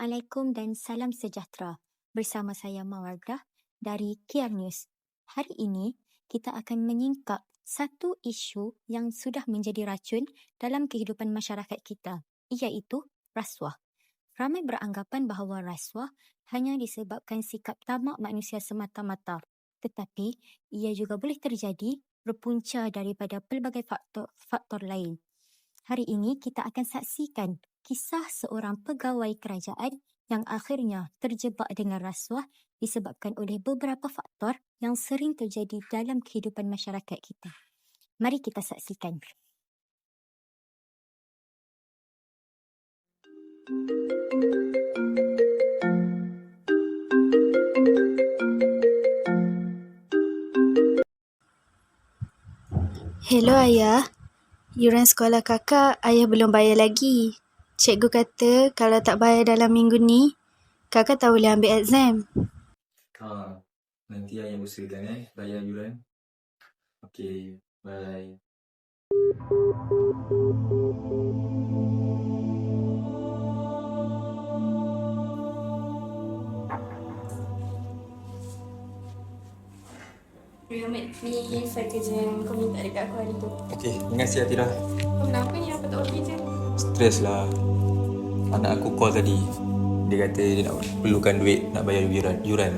Assalamualaikum dan salam sejahtera. Bersama saya Mawardah dari KR News. Hari ini, kita akan menyingkap satu isu yang sudah menjadi racun dalam kehidupan masyarakat kita, iaitu rasuah. Ramai beranggapan bahawa rasuah hanya disebabkan sikap tamak manusia semata-mata. Tetapi, ia juga boleh terjadi berpunca daripada pelbagai faktor, faktor lain. Hari ini kita akan saksikan kisah seorang pegawai kerajaan yang akhirnya terjebak dengan rasuah disebabkan oleh beberapa faktor yang sering terjadi dalam kehidupan masyarakat kita. Mari kita saksikan. Hello ayah. Yuran sekolah kakak ayah belum bayar lagi. Cikgu kata kalau tak bayar dalam minggu ni, kakak tak boleh ambil exam. Ha, nanti ayah usahakan eh bayar yuran. Okey, bye. Muhammad, ni file kerja yang kau minta dekat aku hari tu. Okey, terima kasih Atira. Kenapa ni? Apa tak boleh kerja? Stres lah. Anak aku call tadi. Dia kata dia nak perlukan duit nak bayar yuran. yuran.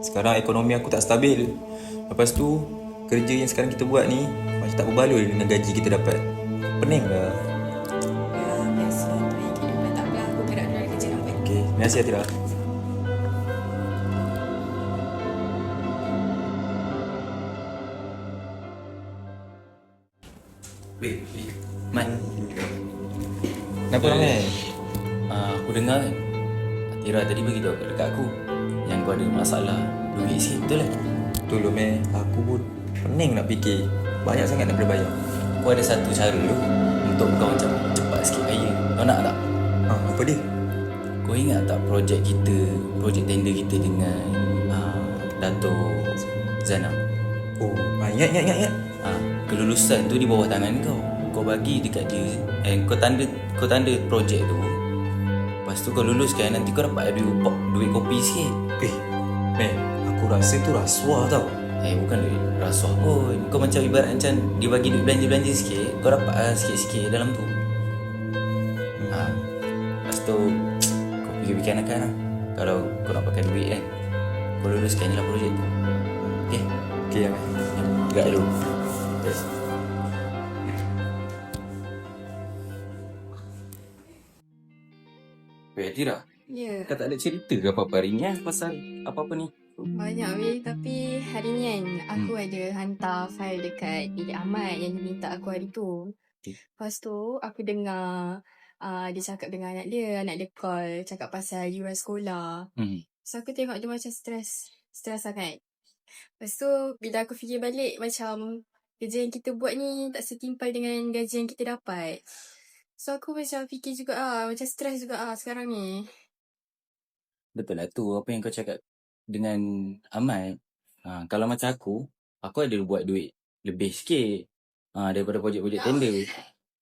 Sekarang ekonomi aku tak stabil. Lepas tu, kerja yang sekarang kita buat ni macam tak berbaloi dengan gaji kita dapat. Pening lah. Ya, biasa. Tu kehidupan tak. Aku kerja terima kasih Atira. Weh, weh. Mat, Kenapa ramai? Aku dengar kan Atira tadi bagi tahu dekat aku Yang kau ada masalah duit sikit, betul lah Tolong eh, aku pun pening nak fikir. Banyak sangat nak kena bayar. Aku ada satu cara tu Untuk kau macam cepat sikit kaya Kau nak tak? Ha, apa dia? Kau ingat tak projek kita Projek tender kita dengan uh, Dato' Zana Oh, ha, ingat, ingat, ingat, ingat. uh, Kelulusan tu di bawah tangan kau Kau bagi dekat dia Eh kau tanda Kau tanda projek tu Lepas tu kau luluskan Nanti kau dapat duit, duit kopi sikit. Eh, man, aku rasa tu rasuah tau. Eh bukan duit rasuah pun. Kau macam ibarat macam Dia bagi duit belanja-belanja sikit Kau dapat lah sikit-sikit dalam tu. Ha. Lepas tu Kau fikir-fikir anak lah. Kalau kau nak pakai duit kan Kau luluskan je lah projek tu. Okay Okay, man. Gerak dulu. Yes. Tira Ya, Kau tak ada cerita ke apa-apa hari ni eh Pasal apa-apa ni banyak weh. Tapi hari ni kan, aku ada hantar file dekat Bilik Ahmad yang dia minta aku hari tu. Okay. Lepas tu, aku dengar uh, dia cakap dengan anak dia. Anak dia call cakap pasal yuran sekolah. hmm. So aku tengok dia macam stres. Stres sangat. Lepas tu bila aku fikir balik macam kerja yang kita buat ni tak setimpal dengan gaji yang kita dapat. So aku macam fikir juga ah macam stres juga ah sekarang ni. Betul lah tu Apa yang kau cakap Dengan Ahmad ha, Kalau macam aku Aku ada buat duit Lebih sikit ha, Daripada projek-projek tender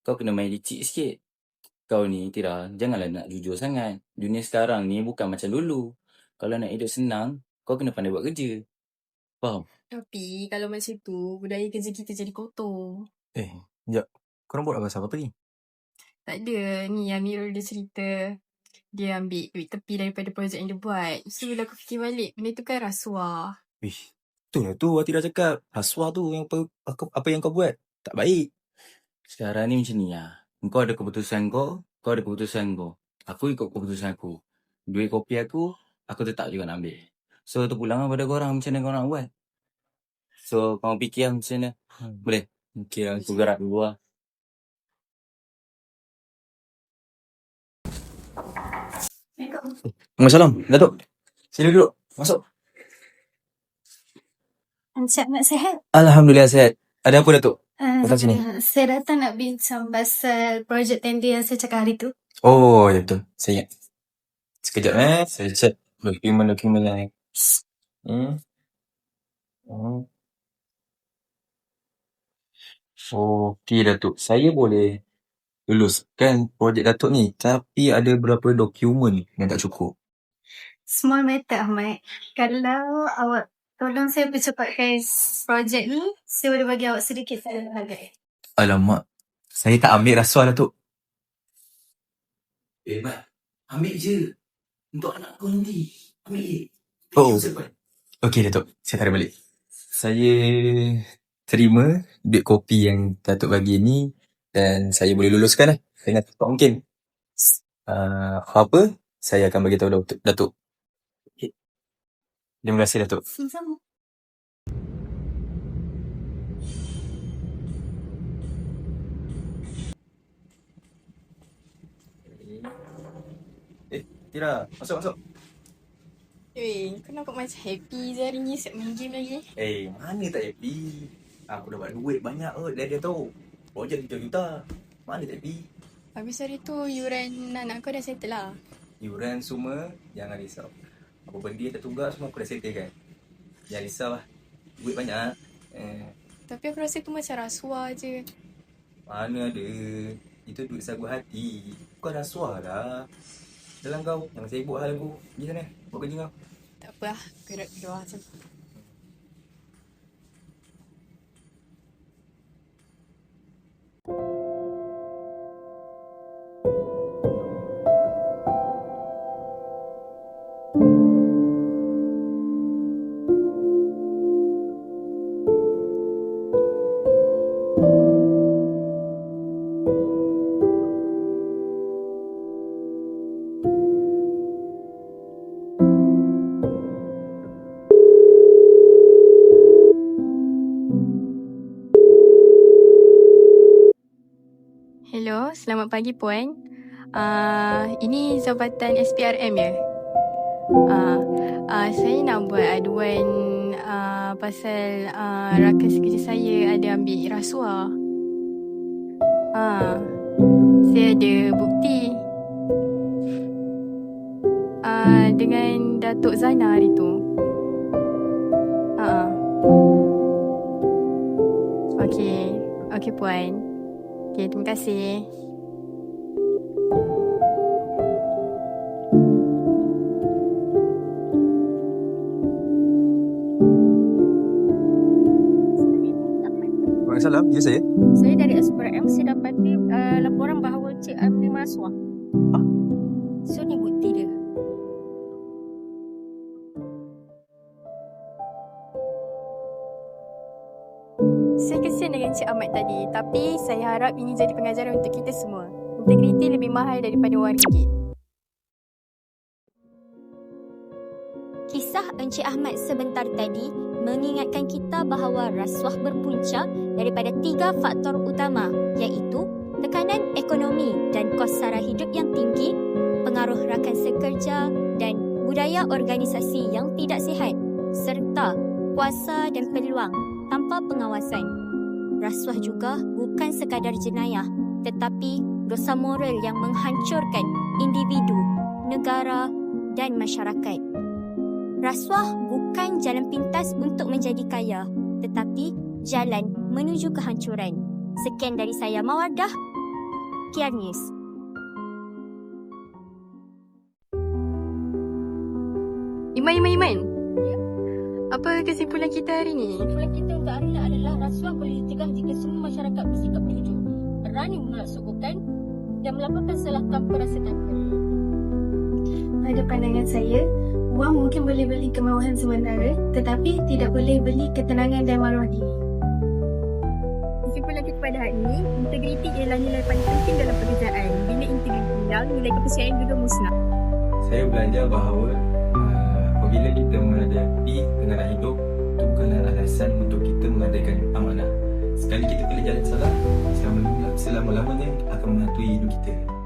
Kau kena main licik sikit Kau ni Tira Janganlah nak jujur sangat Dunia sekarang ni Bukan macam dulu Kalau nak hidup senang Kau kena pandai buat kerja Faham? Tapi kalau macam tu budaya kerja kita jadi kotor. Eh, sekejap. Korang buat pasal apa tadi? Tak ada ni Amirul dia cerita dia ambil duit tepi daripada projek yang dia buat. So bila aku fikir balik benda tu kan rasuah. Wish, tu lah tu Atira cakap. Rasuah tu yang apa, apa, apa yang kau buat. Tak baik. Sekarang ni macam ni lah Kau ada keputusan kau Kau ada keputusan kau Aku ikut keputusan aku Duit kopi aku Aku tetap juga nak ambil So terpulang lah pada korang Macam mana korang nak buat So kau fikir lah macam mana Hmm. Boleh Okay lah aku gerak dulu lah Assalamualaikum. Datuk. Sila duduk. Masuk. Encik Mat sihat? Alhamdulillah sihat. Ada apa Datuk? Uh, Datang sini. Saya datang nak bincang pasal projek tender yang saya cakap hari tu. Oh, ya betul. Saya ingat. Sekejap eh. Saya check dokumen-dokumen yang Hmm. Hmm. Okey Datuk. Saya boleh luluskan projek Datuk ni. Tapi ada beberapa dokumen yang tak cukup. Small matter Ahmad. Kalau awak tolong saya percepatkan projek ni, saya boleh bagi awak sedikit saya hargai. Alamak. Saya tak ambil rasuah Datuk. Eh, Mat. Ambil je. Untuk anak kau nanti. Ambil je. Oh. Cepat. Okey Datuk. Saya tarik balik. Saya terima duit kopi yang Datuk bagi ni dan saya boleh luluskan lah dengan cepat mungkin. Uh, apa saya akan bagi tahu Datuk. Datuk. Okay. Terima kasih Datuk. Sama-sama. Eh, Tira, masuk masuk. Eh, kau nampak macam happy je hari ni siap main game lagi. Eh, mana tak happy? Aku dapat duit banyak kot dari dia tahu. Projek juta-juta. Mana tak happy? Habis hari tu yuran anak kau dah settle lah. Yuran semua jangan risau. Apa benda yang tertunggak semua aku dah settle kan. Jangan risau lah. Duit banyak. Eh, Tapi aku rasa tu macam rasuah je. mana ada. Itu duit sagu hati. Kau rasuah lah. Dalam kau. Jangan sibuk hal aku. Pergi sana. Buat kerja kau. Tak apa lah, gerak-gerak macam pagi Puan. Uh, ini jabatan SPRM ya? Uh, uh, saya nak buat aduan uh, pasal uh, rakan sekerja saya ada ambil rasuah. Uh, saya ada bukti. Uh, dengan Datuk Zana hari tu. Uh, Okey, okey Puan. Okey, terima kasih. Waalaikumsalam. Ya saya. Saya dari SPRM saya dapati uh, laporan bahawa Cik ambil rasuah. Ah? So ni bukti dia. Saya kesian dengan Cik Ahmad tadi, tapi saya harap ini jadi pengajaran untuk kita semua. Integriti lebih mahal daripada wang ringgit. Kisah Encik Ahmad sebentar tadi mengingatkan kita bahawa rasuah berpunca daripada tiga faktor utama iaitu tekanan ekonomi dan kos sara hidup yang tinggi, pengaruh rakan sekerja dan budaya organisasi yang tidak sihat serta kuasa dan peluang tanpa pengawasan. Rasuah juga bukan sekadar jenayah tetapi dosa moral yang menghancurkan individu, negara dan masyarakat. Rasuah bukan jalan pintas untuk menjadi kaya, tetapi jalan menuju kehancuran. Sekian dari saya Mawardah, Kiar News. Iman, Iman, Iman. Apa kesimpulan kita hari ni? Kesimpulan kita untuk hari ini adalah rasuah boleh dicegah jika semua masyarakat bersikap jujur, berani menolak sokongan dan melaporkan salah tanpa rasa takut. Pada pandangan saya, wang mungkin boleh beli kemahuan sementara tetapi tidak boleh beli ketenangan dan maruah diri. Kesimpulan kita pada hari ini, integriti ialah nilai paling penting dalam pekerjaan. Bila integriti hilang, nilai kepercayaan juga musnah. Saya belajar bahawa uh, apabila kita menghadapi tengah hidup itu bukanlah alasan untuk kita mengadakan amanah. Sekali kita pilih jalan salah, selama selama-lamanya akan menghantui hidup kita.